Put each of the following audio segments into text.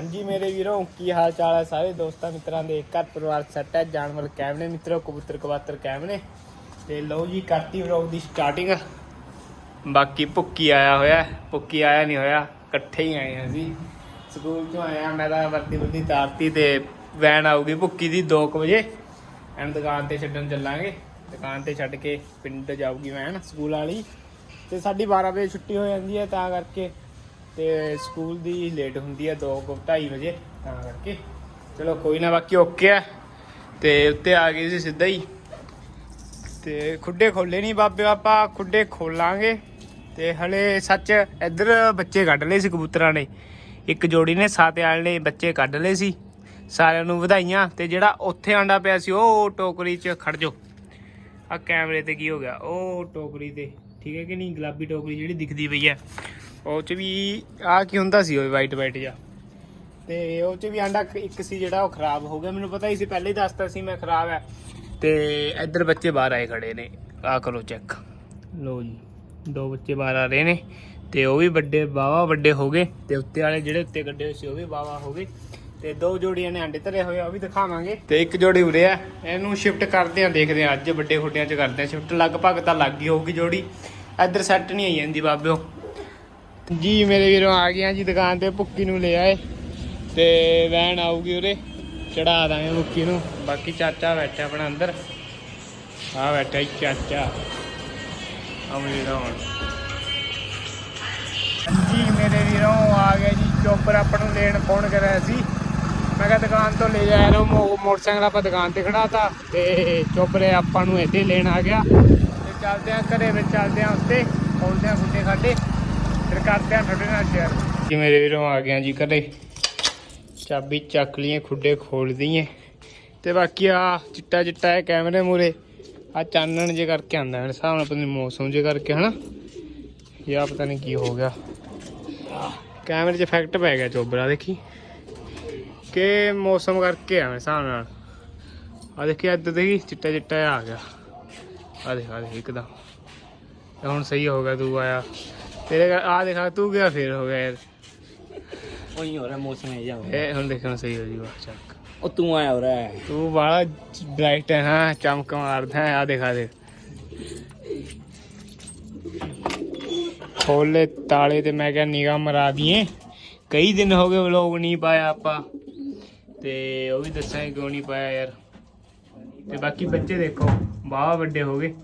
ਹਾਂਜੀ ਮੇਰੇ ਵੀਰੋ, ਕੀ ਹਾਲ ਚਾਲ ਹੈ ਸਾਰੇ ਦੋਸਤਾਂ ਮਿੱਤਰਾਂ ਦੇ? ਘਰ ਪਰਿਵਾਰ ਸੈੱਟ ਹੈ, ਜਾਨਵਰ ਕਾਇਮ ਨੇ ਮਿੱਤਰੋ, ਕਬੂਤਰ ਕਵਾਤਰ ਕਾਇਮ ਨੇ। ਤੇ ਲਓ ਜੀ, ਕਰਤੀ ਵਲੌਗ ਦੀ ਸਟਾਰਟਿੰਗ ਬਾਕੀ ਭੁੱਕੀ ਆਇਆ ਹੋਇਆ ਭੁੱਕੀ ਆਇਆ ਨਹੀਂ ਹੋਇਆ, ਇਕੱਠੇ ਹੀ ਆਏ ਹਾਂ ਅਸੀਂ। ਸਕੂਲ ਤੋਂ ਆਇਆ, ਮੈਂ ਤਾਂ ਵਰਦੀ ਵਰਦੀ ਤਾਰਤੀ ਤੇ ਵੈਨ ਆਊਗੀ ਭੁੱਕੀ ਦੀ 2 ਵਜੇ। ਐਨ ਦੁਕਾਨ ਤੇ ਛੱਡਣ ਚੱਲਾਂਗੇ। ਦੁਕਾਨ ਤੇ ਛੱਡ ਕੇ ਪਿੰਡ ਜਾਊਗੀ ਵੈਨ, ਸਕੂਲ ਵਾਲੀ। ਤੇ ਸਾਡੀ 12 ਵਜੇ ਛੁੱਟੀ ਹੋ ਜਾਂਦੀ ਹੈ, ਤਾਂ ਕਰਕੇ ਤੇ ਸਕੂਲ ਦੀ ਲੇਟ ਹੁੰਦੀ ਹੈ 2:30 ਵਜੇ, ਤਾਂ ਕਰਕੇ। ਚਲੋ ਕੋਈ ਨਾ, ਬਾਕੀ ਓਕੇ ਹੈ ਤੇ ਉੱਤੇ ਆ ਗਏ ਸੀ ਸਿੱਧਾ ਹੀ। ਤੇ ਖੁੱਡੇ ਖੋਲੇ ਨਹੀਂ ਬਾਬੇ ਆਪਾਂ, ਖੁੱਡੇ ਖੋਲਾਂਗੇ। ਤੇ ਹਲੇ ਸੱਚ ਇੱਧਰ ਬੱਚੇ ਕੱਢ ਲਏ ਸੀ ਕਬੂਤਰਾਂ ਨੇ। ਇੱਕ ਜੋੜੀ ਨੇ, ਸਾਤੇ ਵਾਲੇ ਨੇ ਬੱਚੇ ਕੱਢ ਲਏ ਸੀ। ਸਾਰਿਆਂ ਨੂੰ ਵਧਾਈਆਂ। ਤੇ ਜਿਹੜਾ ਉੱਥੇ ਆਂਡਾ ਪਿਆ ਸੀ, ਉਹ ਟੋਕਰੀ 'ਚ ਖੜ ਜੋ ਆ ਕੈਮਰੇ ਤੇ ਕੀ ਹੋ ਗਿਆ? ਉਹ ਟੋਕਰੀ ਤੇ। ਠੀਕ ਹੈ ਕਿ ਨਹੀਂ? ਗੁਲਾਬੀ ਟੋਕਰੀ ਜਿਹੜੀ ਦਿਖਦੀ ਪਈ ਹੈ। ਉਹ 'ਚ ਵੀ ਆ ਕੀ ਹੁੰਦਾ ਸੀ ਉਹ ਵਾਈਟ ਵਾਈਟ ਜਿਹਾ। ਤੇ ਉਹ 'ਚ ਵੀ ਆਂਡਾ ਇੱਕ ਸੀ ਜਿਹੜਾ ਉਹ ਖਰਾਬ ਹੋ ਗਿਆ ਮੈਨੂੰ ਪਤਾ ਹੀ ਸੀ ਪਹਿਲੇ ਹੀ ਦੱਸਤਾ ਸੀ ਮੈਂ ਖਰਾਬ ਹੈ। ਤੇ ਇੱਧਰ ਬੱਚੇ ਬਾਹਰ ਆਏ ਖੜੇ ਨੇ ਆ ਕਰੋ ਚੈੱਕ ਲੋ ਜੀ ਦੋ ਬੱਚੇ ਬਾਹਰ ਆ ਰਹੇ ਨੇ ਤੇ ਉਹ ਵੀ ਵੱਡੇ ਬਾਵਾ ਵੱਡੇ ਹੋ ਗਏ ਤੇ ਉੱਤੇ ਵਾਲੇ ਜਿਹੜੇ ਉੱਤੇ ਕੱਢੇ ਹੋਏ ਸੀ ਉਹ ਵੀ ਬਾਵਾ ਹੋ ਗਏ। ਤੇ ਦੋ ਜੋੜੀਆਂ ਨੇ ਅੰਡੇ ਧਰੇ ਹੋਏ ਆ ਉਹ ਵੀ ਦਿਖਾਵਾਂਗੇ। ਤੇ ਇੱਕ ਜੋੜੀ ਉਰੇ ਆ ਇਹਨੂੰ ਸ਼ਿਫਟ ਕਰਦੇ ਆ ਦੇਖਦੇ ਆ ਅੱਜ ਵੱਡੇ ਖੁੱਡਿਆਂ 'ਚ ਕਰਦੇ ਆ ਸ਼ਿਫਟ ਲਗਭਗ ਤਾਂ ਲੱਗ ਗਈ ਹੋਊਗੀ ਜੋੜੀ। ਇੱਧਰ ਸੈੱਟ ਨਹੀਂ ਆਈ ਜਾਂਦੀ ਬਾਬਿਓ। ਜੀ, ਮੇਰੇ ਵੀਰੋਂ ਆ ਗਏ ਆ ਜੀ ਦੁਕਾਨ ਤੇ, ਭੁੱਕੀ ਨੂੰ ਲੈ ਆਏ। ਤੇ ਵੈਨ ਆਊਗੀ ਉਰੇ, ਚੜਾ ਦਾਂਗੇ ਭੁੱਕੀ ਨੂੰ। ਬਾਕੀ ਚਾਚਾ ਬੈਠਾ ਆਪਣਾ ਅੰਦਰ। ਆ ਬੈਠਾ ਜੀ ਚਾਚਾ। ਅਮਲੀ ਰੌਣ। ਜੀ ਮੇਰੇ ਵੀਰੋਂ ਆ ਗਿਆ ਜੀ, ਚੋਪਰ ਆਪਾਂ ਨੂੰ ਲੈਣ ਫੋਨ ਕਰਿਆ ਸੀ? ਮੈਂ ਕਿਹਾ ਦੁਕਾਨ ਤੋਂ ਲੈ ਜਾਇਆ ਰੋ ਮੋਟਰਸਾਈਕਲ ਆਪਾਂ ਦੁਕਾਨ ਤੇ ਖੜਾਤਾ। ਤੇ ਚੋਪਰੇ ਆਪਾਂ ਨੂੰ ਇੱਥੇ ਲੈਣ ਆ ਗਿਆ। ਤੇ ਚੱਲਦੇ ਆ ਘਰੇ ਵਿੱਚ ਚੱਲਦੇ ਆ ਉੱਤੇ। ਖੋਲਦੇ ਆ ਗੁੱਡੇ ਖਾਡੇ। ਫਿਰ ਕਰਦੇ ਆ ਤੁਹਾਡੇ ਨਾਲ ਸ਼ੇਅਰ ਜੀ ਮੇਰੇ ਵੀਰੋ ਆ ਗਿਆ ਜੀ ਘਰੇ। ਚਾਬੀ ਚੱਕ ਲਈਏ, ਖੁੱਡੇ ਖੋਲ ਦਈਏ। ਤੇ ਬਾਕੀ ਆ ਚਿੱਟਾ ਚਿੱਟਾ ਹੈ ਕੈਮਰੇ ਮੂਰੇ ਆ ਚਾਨਣ ਜੇ ਕਰਕੇ ਆਂਦਾ ਮੇਰੇ ਹਿਸਾਬ ਨਾਲ ਪਤਾ ਨਹੀਂ ਮੌਸਮ ਜੇ ਕਰਕੇ, ਹਨਾ? ਯਾ ਪਤਾ ਨਹੀਂ ਕੀ ਹੋ ਗਿਆ। ਕੈਮਰੇ 'ਚ ਇਫੈਕਟ ਪੈ ਗਿਆ ਚੋਬਰਾ, ਦੇਖੀ? ਕਿ ਮੌਸਮ ਕਰਕੇ ਆ, ਮੇਰੇ ਹਿਸਾਬ ਨਾਲ। ਆ ਦੇਖੀ ਇੱਧਰ ਦੇਖੀ, ਚਿੱਟਾ ਚਿੱਟਾ ਆ ਗਿਆ। ਆ ਦੇਖ ਆ ਦੇਖ, ਇੱਕਦਮ। ਹੁਣ ਸਹੀ ਹੋ ਗਿਆ ਤੂੰ ਆਇਆ ਤੇਰੇ ਆ ਦੇਖਾ ਤੂੰ ਗਿਆ ਫੇਰ ਹੋ ਗਿਆ ਯਾਰ। ਉਹੀ ਹੋ ਰਿਹਾ ਮੌਸਮ ਇਹ ਜਾ ਇਹ ਹੁਣ ਦੇਖਣ ਸਹੀ ਹੋ ਜੂਗਾ। ਚੱਕ। ਉਹ ਤੂੰ ਆਇਆ ਹੋ ਰਿਹਾ ਤੂੰ ਬਾਲਾ ਬ੍ਰਾਈਟ ਹੈ ਹਾਂ ਚਮਕ ਮਾਰਦਾ ਹੈ ਆ ਦੇਖਾ ਦੇ ਖੋਲੇ ਤਾਲੇ ਤੇ ਮੈਂ ਕਿਹਾ ਨਿਗਾਹ ਮਰਾ ਦਈਏ। ਕਈ ਦਿਨ ਹੋ ਗਏ ਵਲੋਗ ਨਹੀਂ ਪਾਇਆ ਆਪਾਂ। ਤੇ ਉਹ ਵੀ ਦੱਸਾਂਗੇ ਕਿਉਂ ਨਹੀਂ ਪਾਇਆ ਯਾਰ। ਤੇ ਬਾਕੀ ਬੱਚੇ ਦੇਖੋ ਬਾਵਾ ਵੱਡੇ ਹੋ ਗਏ।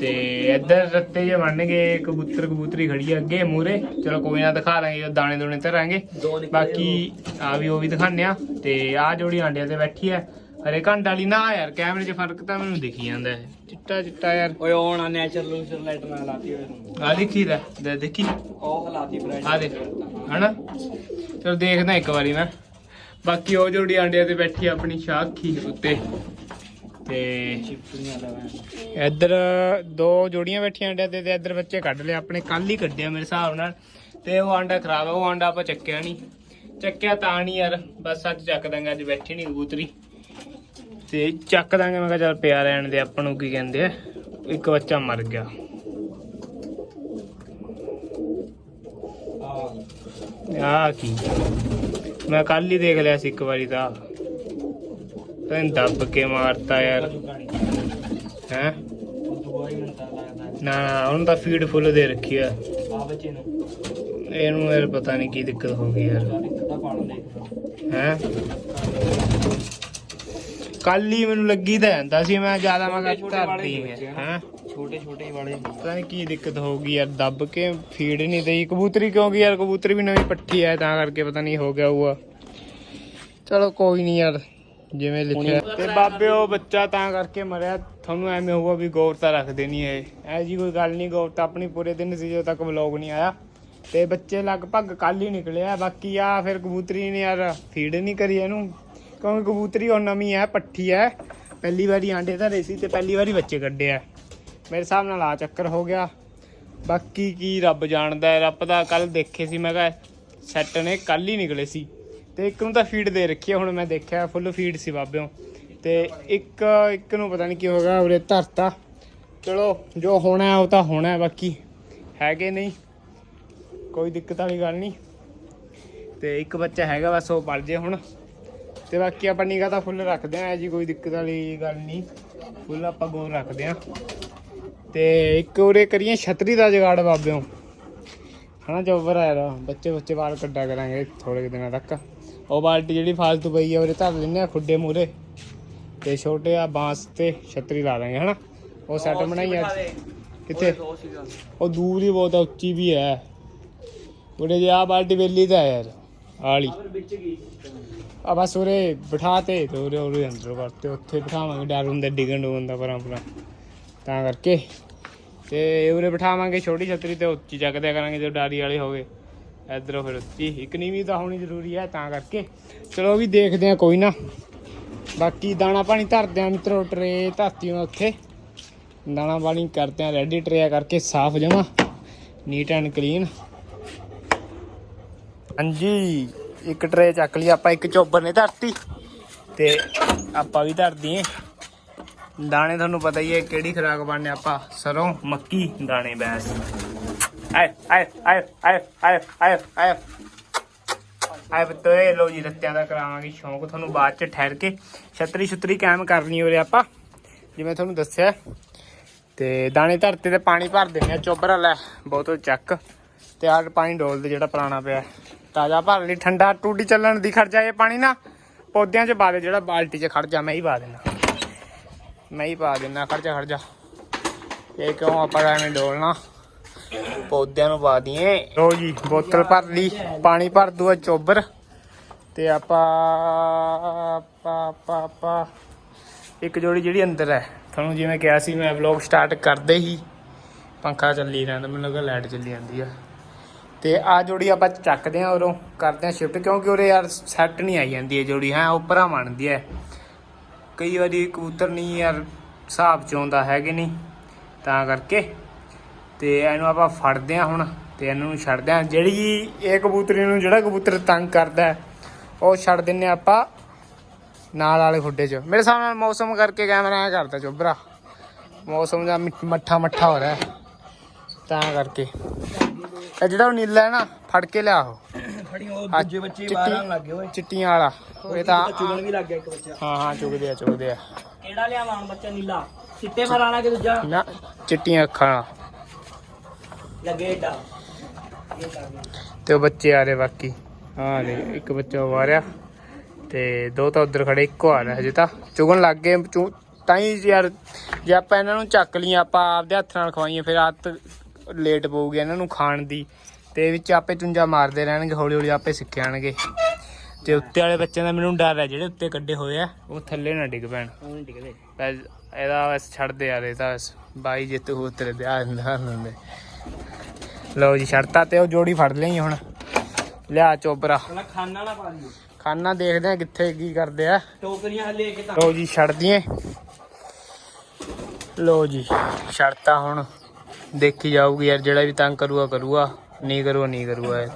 ਤੇ ਇੱਧਰ ਰੱਤੇ ਜੇ ਬਣ ਗਏ ਕਬੂਤਰ ਕਬੂਤਰੀ ਖੜੀ ਆ ਅੱਗੇ ਮੂਰੇ ਚਲੋ ਕੋਈ ਨਾ ਦਿਖਾ ਦਾਂਗੇ ਉਹ ਦਾਣੇ ਦੋਣੇ ਧਰਾਂਗੇ। ਦੋ ਬਾਕੀ ਆ ਵੀ ਉਹ ਵੀ ਦਿਖਾਣੇ ਆ। ਤੇ ਆ ਜੋੜੀ ਆਂਡਿਆਂ ਤੇ ਬੈਠੀ ਆ। ਹਰੇ ਘੰਟਾ ਵਾਲੀ ਨਾ ਯਾਰ ਕੈਮਰੇ 'ਚ ਫ਼ਰਕ ਤਾਂ ਮੈਨੂੰ ਦਿਖੀ ਜਾਂਦਾ ਹੈ। ਚਿੱਟਾ ਚਿੱਟਾ ਯਾਰ। ਓਏ ਨਾ ਨੈਚੁਰਲ ਲੂਸਰ ਲਾਈਟ ਨਾਲ ਲਾਤੀ ਹੋਏ ਆ ਦੇਖੀ ਲੈ ਦੇ ਦੇਖੀ। ਉਹ ਹਲਾਤੀ ਬ੍ਰਾਈਟ ਆ ਦੇਖ। ਹਨਾ? ਚਲ ਦੇਖਦਾ ਇੱਕ ਵਾਰੀ ਮੈਂ। ਬਾਕੀ ਉਹ ਜੋੜੀ ਆਂਡਿਆਂ ਤੇ ਬੈਠੀ ਆਪਣੀ ਸ਼ਾਖੀ ਉੱਤੇ। ਤੇ ਇੱਧਰ ਦੋ ਜੋੜੀਆਂ ਬੈਠੀਆਂ ਆਂਡਿਆਂ ਤੇ ਤੇ ਇੱਧਰ ਬੱਚੇ ਕੱਢ ਲਏ ਆਪਣੇ ਕੱਲ ਹੀ ਕੱਢਿਆ ਮੇਰੇ ਹਿਸਾਬ ਨਾਲ। ਤੇ ਉਹ ਆਂਡਾ ਖਰਾਬ ਹੈ ਉਹ ਆਂਡਾ ਆਪਾਂ ਚੱਕਿਆ ਨਹੀਂ ਚੱਕਿਆ ਤਾਂ ਨਹੀਂ ਯਾਰ ਬਸ ਅੱਜ ਚੱਕ ਦਾਂਗੇ ਅੱਜ ਬੈਠੀ ਨਹੀਂ ਕਬੂਤਰੀ। ਤੇ ਚੱਕ ਦਾਂਗੇ ਮੈਂ ਕਿਹਾ ਚੱਲ ਪਿਆ ਰਹਿਣ ਦੇ ਆਪਾਂ ਨੂੰ ਕੀ ਕਹਿੰਦੇ ਆ? ਇੱਕ ਬੱਚਾ ਮਰ ਗਿਆ। ਆ ਕੀ? ਮੈਂ ਕੱਲ ਹੀ ਦੇਖ ਲਿਆ ਸੀ ਇੱਕ ਵਾਰੀ ਤਾਂ। ਤੈਨੂੰ ਦੱਬ ਕੇ ਮਾਰਤਾ ਯਾਰ। ਹੈ? ਨਾ ਨਾ ਉਹਨੂੰ ਤਾਂ ਫੀਡ ਫੁੱਲ ਦੇ ਰੱਖੀ ਆ। ਆ ਬੱਚੇ ਨੂੰ ਇਹਨੂੰ ਯਾਰ ਪਤਾ ਨਹੀਂ ਕੀ ਦਿੱਕਤ ਹੋ ਗਈ ਯਾਰ। ਹੈ? ਕੱਲ ਹੀ ਮੈਨੂੰ ਲੱਗੀ ਤਾਂ ਜਾਂਦਾ ਸੀ ਮੈਂ ਜ਼ਿਆਦਾ ਮੈਂ ਹੀ ਹੈ? ਛੋਟੇ ਛੋਟੇ ਵਾਲੇ ਪਤਾ ਨਹੀਂ ਕੀ ਦਿੱਕਤ ਹੋ ਗਈ ਯਾਰ ਦੱਬ ਕੇ ਫੀਡ ਨਹੀਂ ਦਈ। ਕਬੂਤਰੀ ਕਿਉਂਕਿ ਯਾਰ? ਕਬੂਤਰੀ ਵੀ ਨਵੀਂ ਪੱਠੀ ਹੈ ਤਾਂ ਕਰਕੇ ਪਤਾ ਨਹੀਂ ਹੋ ਗਿਆ ਹੋਊਗਾ। ਚਲੋ ਕੋਈ ਨਹੀਂ ਯਾਰ। ਜਿਵੇਂ ਲਿਖਿਆ। ਤੇ ਬਾਬੇ ਉਹ ਬੱਚਾ ਤਾਂ ਕਰਕੇ ਮਰਿਆ। ਤੁਹਾਨੂੰ ਐਵੇਂ ਹੋਊਗਾ ਵੀ ਗੌਰ ਤਾਂ ਰੱਖਦੇ ਨਹੀਂ ਇਹ। ਐ ਜੀ ਕੋਈ ਗੱਲ ਨਹੀਂ ਗੌਰ ਤਾਂ ਆਪਣੀ ਪੂਰੇ ਦਿਨ ਸੀ ਜਦੋਂ ਤੱਕ ਵਲੌਗ ਨਹੀਂ ਆਇਆ। ਤੇ ਬੱਚੇ ਲਗਭਗ ਕੱਲ ਹੀ ਨਿਕਲੇ ਆ। ਬਾਕੀ ਆ ਫਿਰ ਕਬੂਤਰੀ ਨੇ ਯਾਰ ਫੀਡ ਨਹੀਂ ਕਰੀ ਇਹਨੂੰ। ਕਿਉਂਕਿ ਕਬੂਤਰੀ ਹੁਣ ਨਵੀਂ ਹੈ ਪੱਠੀ ਹੈ। ਪਹਿਲੀ ਵਾਰੀ ਆਂਡੇ ਧਰੇ ਸੀ ਤੇ ਪਹਿਲੀ ਵਾਰੀ ਬੱਚੇ ਕੱਢੇ ਆ। ਮੇਰੇ ਹਿਸਾਬ ਨਾਲ ਆ ਚੱਕਰ ਹੋ ਗਿਆ। ਬਾਕੀ ਕੀ ਰੱਬ ਜਾਣਦਾ ਹੈ ਰੱਬ ਦਾ ਕੱਲ ਦੇਖੇ ਸੀ ਮੈਂ ਕਿਹਾ ਸੈੱਟ ਨੇ ਕੱਲ ਹੀ ਨਿਕਲੇ ਸੀ। ਤੇ ਇੱਕ ਨੂੰ ਤਾਂ ਫੀਡ ਦੇ ਰੱਖੀ ਆ, ਹੁਣ ਮੈਂ ਦੇਖਿਆ ਫੁੱਲ ਫੀਡ ਸੀ ਬਾਬਿਓ। ਤੇ ਇੱਕ ਇੱਕ ਨੂੰ ਪਤਾ ਨਹੀਂ ਕੀ ਹੋ ਗਿਆ ਉਰੇ ਧਰਤਾ। ਚਲੋ ਜੋ ਹੋਣਾ ਉਹ ਤਾਂ ਹੋਣਾ ਬਾਕੀ ਹੈਗੇ ਨਹੀਂ। ਕੋਈ ਦਿੱਕਤ ਵਾਲੀ ਗੱਲ ਨਹੀਂ। ਤੇ ਇੱਕ ਬੱਚਾ ਹੈਗਾ ਬਸ ਉਹ ਪਲ ਜੇ ਹੁਣ। ਤੇ ਬਾਕੀ ਆਪਾਂ ਨਿਗਾਹ ਤਾਂ ਫੁੱਲ ਰੱਖਦੇ ਆਂ ਜੀ ਕੋਈ ਦਿੱਕਤ ਵਾਲੀ ਗੱਲ ਨਹੀਂ। ਫੁੱਲ ਆਪਾਂ ਗੌਰ ਰੱਖਦੇ ਆਂ ਤੇ ਇੱਕ ਉਰੇ ਕਰੀਏ ਛਤਰੀ ਦਾ ਜਗਾੜ ਬਾਬਿਓ। ਹਨਾ ਚੋਬਰ ਆਇਆ ਦਾ ਬੱਚੇ ਬੱਚੇ ਬਾਹਰ ਕੱਢਾ ਕਰਾਂਗੇ ਥੋੜੇ ਦਿਨਾਂ ਤੱਕ। ਉਹ ਬਾਲਟੀ ਜਿਹੜੀ ਫਾਲਤੂ ਪਈ ਆ ਉਰੇ ਧਰ ਦਿੰਨੇ ਆ ਖੁੱਡੇ ਮੂਰੇ ਤੇ ਛੋਟੇ ਆ ਬਾਂਸ ਤੇ ਛਤਰੀ ਲਾ ਦਾਂਗੇ ਹਨਾ? ਉਹ ਸੈੱਟ ਬਣਾਈ ਅੱਜ ਕਿੱਥੇ? ਉਹ ਦੂਰ ਹੀ ਬਹੁਤ ਆ, ਉੱਚੀ ਵੀ ਹੈ। ਉਹਦੇ ਜੇ ਆ ਬਾਲਟੀ ਵੇਲੀ ਤਾਂ ਹੈ ਯਾਰ ਆਲੀ। ਆ ਬਸ ਉਰੇ ਬਿਠਾ ਤੇ ਉਰੇ ਉਰੇ ਅੰਦਰ ਕਰਤੇ ਉੱਥੇ ਬਿਠਾਵਾਂਗੇ ਡਰ ਹੁੰਦਾ ਡਿੱਗਣ ਡੋਗਣ ਦਾ ਪਰਾਂ ਪਰਾਂ। ਤਾਂ ਕਰਕੇ। ਤੇ ਉਰੇ ਬਿਠਾਵਾਂਗੇ ਛੋਟੀ ਛਤਰੀ ਤੇ ਉੱਚੀ ਚੱਕ ਦਿਆ ਕਰਾਂਗੇ ਜੇ ਡਾਰੀ ਵਾਲੇ ਹੋਵੇ। ਇਧਰੋਂ ਫਿਰ ਉੱਤੀ ਇੱਕ ਨੀਵੀਂ ਤਾਂ ਹੋਣੀ ਜ਼ਰੂਰੀ ਹੈ, ਤਾਂ ਕਰਕੇ। ਚਲੋ ਵੀ ਦੇਖਦੇ ਆ ਕੋਈ ਨਾ। ਬਾਕੀ ਦਾਣਾ ਪਾਣੀ ਧਰਦੇ ਆ ਮਿੱਤਰੋ, ਟਰੇ ਧਰਤੀ ਮੈਂ ਉੱਥੇ। ਦਾਣਾ ਪਾਣੀ ਕਰਦੇ ਆ ਰੈਡੀ ਟਰੇ ਕਰਕੇ ਸਾਫ਼ ਜਮਾ ਨੀਟ ਐਂਡ ਕਲੀਨ ਹਾਂਜੀ, ਇੱਕ ਟਰੇ ਚੱਕ ਲਈ, ਆਪਾਂ ਇੱਕ ਚੋਬਰ ਨੇ ਧਰਤੀ। ਤੇ ਆਪਾਂ ਵੀ ਧਰ ਦਈਏ। ਦਾਣੇ ਤੁਹਾਨੂੰ ਪਤਾ ਹੀ ਹੈ, ਕਿਹੜੀ ਖੁਰਾਕ ਬਣਨੇ ਆਪਾਂ? ਸਰੋਂ, ਮੱਕੀ, ਦਾਣੇ, ਬੈਸ। ਆਏ ਆਏ ਆਏ ਆਏ ਆਏ ਆਏ ਆਏ ਆਏ ਬਤੋਏ ਲੋ ਜੀ, ਰੱਤਿਆਂ ਦਾ ਕਰਾਵਾਂਗੇ ਸ਼ੌਂਕ। ਤੁਹਾਨੂੰ ਬਾਅਦ ਚ ਠਹਿਰ ਕੇ ਛਤਰੀ ਛਤਰੀ ਕਾਇਮ ਕਰਨੀ ਹੋਰੇ ਆਪਾਂ। ਜਿਵੇਂ ਤੁਹਾਨੂੰ ਦੱਸਿਆ, ਤੇ ਦਾਣੇ ਧਰਤੇ ਤੇ ਪਾਣੀ ਭਰ ਦਿੰਦੇ ਆ, ਚੋਬਰ ਲੈ ਬੋਤਲ ਚੱਕ। ਤੇ ਆਹ ਪਾਣੀ ਡੋਲ ਦੇ ਜਿਹੜਾ ਪੁਰਾਣਾ ਪਿਆ ਤਾਜ਼ਾ ਭਰ ਲਈ, ਠੰਡਾ ਟੂਡੀ ਚੱਲਣ ਦੀ ਖਰਚਾ ਜਾਏ ਪਾਣੀ ਨਾ, ਪੌਦਿਆਂ 'ਚ ਪਾ ਦੇ, ਜਿਹੜਾ ਬਾਲਟੀ 'ਚ ਖੜ ਜਾ, ਮੈਂ ਹੀ ਪਾ ਦੇਣਾ ਮੈਂ ਹੀ ਪਾ ਦੇਣਾ ਖੜ ਜਾ ਇਹ ਕਿਉਂ ਆਪਾਂ ਐਵੇਂ ਡੋਲਣਾ? ਪੌਦਿਆਂ ਨੂੰ ਪਾ ਦਈਏ। ਲੋ ਜੀ, ਬੋਤਲ ਭਰ ਲਈ, ਪਾਣੀ ਭਰ ਦੂਆ ਚੋਬਰ। ਤੇ ਆਪਾਂ, ਪਾ ਪਾ ਆਪਾਂ ਇੱਕ ਜੋੜੀ ਜਿਹੜੀ ਅੰਦਰ ਹੈ, ਤੁਹਾਨੂੰ ਜਿਵੇਂ ਕਿਹਾ ਸੀ, ਮੈਂ ਵਲੌਗ ਸਟਾਰਟ ਕਰਦੇ ਹੀ ਪੰਖਾ ਚੱਲੀ ਰਹਿੰਦਾ ਮੈਨੂੰ ਲੱਗਾ ਲਾਈਟ ਚੱਲੀ ਜਾਂਦੀ ਆ। ਤੇ ਆ ਜੋੜੀ ਆਪਾਂ ਚੱਕਦੇ ਆ ਉਰੋਂ, ਕਰਦੇ ਆ ਸ਼ਿਫਟ ਕਿਉਂਕਿ ਉਰੇ ਯਾਰ ਸੈੱਟ ਨਹੀਂ ਆਈ ਜਾਂਦੀ ਇਹ ਜੋੜੀ, ਹੈ ਉੱਪਰਾਂ ਬਣਦੀ ਹੈ। ਕਈ ਵਾਰੀ ਕਬੂਤਰ ਨਹੀਂ ਯਾਰ ਹਿਸਾਬ ਚ ਆਉਂਦਾ ਹੈ ਨਹੀਂ। ਤਾਂ ਕਰਕੇ ਤੇ ਇਹਨੂੰ ਆਪਾਂ ਫੜਦੇ ਆ ਹੁਣ ਤੇ ਇਹਨੂੰ ਨੂੰ ਛੱਡਦੇ ਆ ਜਿਹੜੀ ਇਹ ਕਬੂਤਰੀ ਨੂੰ ਜਿਹੜਾ ਕਬੂਤਰ ਤੰਗ ਕਰਦਾ ਉਹ ਛੱਡ ਦਿੰਨੇ ਆਪਾਂ ਨਾਲ ਵਾਲੇ ਖੁੱਡੇ 'ਚ। ਮੇਰੇ ਸਾਹਮਣੇ ਮੌਸਮ ਕਰਕੇ ਕੈਮਰਾ ਐ ਕਰਦਾ ਚੋਬਰਾ। ਮੌਸਮ ਦਾ ਮਿੱਠ- ਮੱਠਾ ਹੋ ਰਿਹਾ। ਤਾਂ ਕਰਕੇ। ਇਹ ਜਿਹੜਾ ਉਹ ਨੀਲਾ ਹੈ ਨਾ ਫੜ ਕੇ ਲਿਆ ਉਹ। ਫੜੀ ਉਹ ਦੂਜੇ ਬੱਚੇ ਆਉਣ ਲੱਗ ਓਏ। ਚਿੱਟੀਆਂ ਵਾਲਾ। ਇਹ ਤਾਂ ਚੁਗਣ ਵੀ ਲੱਗ ਗਿਆ ਇੱਕ ਬੱਚਾ। ਹਾਂ ਹਾਂ ਚੁਗਦੇ ਆ ਚੁਗਦੇ ਆ। ਕਿਹੜਾ ਲਿਆਵਾਂ ਬੱਚਾ ਨੀਲਾ? ਚਿੱਟੇ ਫਰਾਣਾ ਕਿ ਦੂਜਾ? ਨਾ ਚਿੱਟੀਆਂ ਅੱਖਾਂ ਵਾਲਾ। ਤੇ ਉਹ ਬੱਚੇ ਆ ਰਹੇ ਬਾਕੀ। ਹਾਂ ਨੇ ਇੱਕ ਬੱਚਾ ਉਹ ਆ ਰਿਹਾ ਤੇ ਦੋ ਤਾਂ ਉਧਰ ਖੜੇ ਇੱਕੋ ਆ ਰਿਹਾ ਹਜੇ ਤਾਂ। ਚੁਗਣ ਲੱਗ ਗਏ ਤਾਂ ਹੀ ਯਾਰ ਜੇ ਆਪਾਂ ਇਹਨਾਂ ਨੂੰ ਚੱਕ ਲਈਏ ਆਪਾਂ ਆਪਦੇ ਹੱਥ ਨਾਲ ਖਵਾਈਏ ਫਿਰ ਆਦਤ ਲੇਟ ਪਊਗੀ ਇਹਨਾਂ ਨੂੰ ਖਾਣ ਦੀ। ਤੇ ਵਿੱਚ ਆਪੇ ਚੁੰਝਾ ਮਾਰਦੇ ਰਹਿਣਗੇ ਹੌਲੀ ਹੌਲੀ ਆਪੇ ਸਿੱਖ ਜਾਣਗੇ ਤੇ ਉੱਤੇ ਵਾਲੇ ਬੱਚਿਆਂ ਦਾ ਮੈਨੂੰ ਡਰ ਹੈ ਜਿਹੜੇ ਉੱਤੇ ਕੱਢੇ ਹੋਏ ਆ ਉਹ ਥੱਲੇ ਨਾ ਡਿੱਗ ਪੈਣ। ਉਹ ਨਹੀਂ ਬਸ ਇਹਦਾ ਬਸ ਛੱਡਦੇ ਆ ਰਹੇ ਤਾਂ ਬਸ ਬਾਈ ਜੇ ਤੂੰ ਤੇਰੇ ਦੇ ਆ ਜਾਂਦਾ। ਹੁੰਦੇ ਲਓ ਜੀ ਛੱਡਤਾ ਤੇ ਉਹ ਜੋੜੀ ਫੜ ਲਈ ਹੁਣ। ਲਿਆ ਚੋਬਰਾ। ਪਹਿਲਾਂ ਖਾਣਾ ਨਾ ਪਾ ਦਿਓ। ਖਾਨਾ ਦੇਖਦੇ ਆ ਕਿੱਥੇ ਕੀ ਕਰਦੇ ਆ। ਟੋਕਰੀਆਂ ਹਲੇ ਕੇ ਤਾਂ ਲਓ ਜੀ ਛੱਡ ਦਈਏ। ਲਓ ਜੀ ਛੱਡਤਾ ਹੁਣ। ਦੇਖੀ ਜਾਊਗੀ ਯਾਰ ਜਿਹੜਾ ਵੀ ਤੰਗ ਕਰੂਗਾ ਕਰੂਗਾ। ਨਹੀਂ ਕਰੂਗਾ ਨਹੀਂ ਕਰੂਗਾ